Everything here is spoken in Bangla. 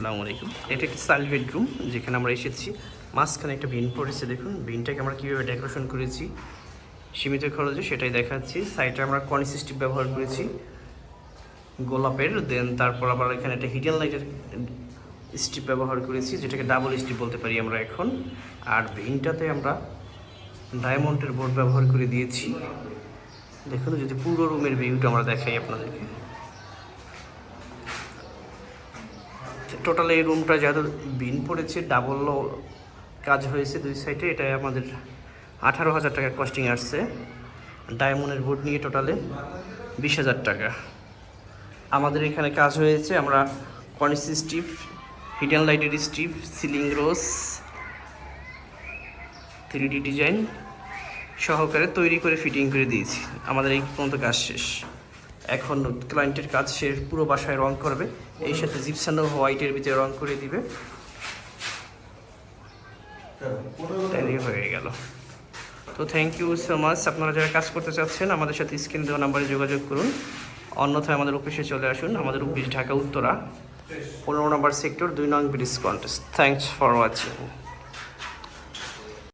আসসালামু আলাইকুম। এটা একটি সাইল বেডরুম? যেখানে আমরা এসেছি। মাঝখানে একটা বিন পড়েছে, দেখুন। বিনটাকে আমরা কীভাবে ডেকোরেশন করেছি, সীমিত খরচে সেটাই দেখাচ্ছি। সাইডে আমরা কনিস স্টিপ ব্যবহার করেছি, গোলাপের। দেন তারপর আবার এখানে একটা হিডেন লাইটের স্টিপ ব্যবহার করেছি, যেটাকে ডাবল স্টিপ বলতে পারি আমরা এখন। আর ভিনটাতে আমরা ডায়মন্ডের বোর্ড ব্যবহার করে দিয়েছি। দেখুন, যদি পুরো রুমের ভিউটা আমরা দেখাই আপনাদেরকে। টোটাল এই রুমটা যাদের বিন পড়েছে ডাবল কাজ হয়েছে দুই সাইডে এটা আমাদের আঠারো হাজার টাকা কস্টিং আসছে। ডায়মন্ডের বোর্ড নিয়ে টোটালে বিশ হাজার টাকা। আমাদের এখানে কাজ হয়েছে, আমরা কনিস স্টিপ হিডেন লাইটের স্টিপ সিলিং রোজ থ্রি ডি ডিজাইন সহকারে তৈরি করে ফিটিং করে দিয়েছি। আমাদের এই পর্যন্ত কাজ শেষ। এখন ক্লায়েন্টের কাজ সে পুরো বাসায় রং করবে। এই সাথে জিপসান হোয়াইটের ভিতরে রং করে দিবে। তাইলেই হয়ে গেল। তো থ্যাংক ইউ সো মাচ আপনারা যারা কাজ করতে চাচ্ছেন, আমাদের সাথে স্ক্রিন দেওয়া নাম্বারে যোগাযোগ করুন। অন্যথায় আমাদের অফিসে চলে আসুন। আমাদের অফিস ঢাকা উত্তরা পনেরো নম্বর সেক্টর দুই নং bridge contest thanks for watching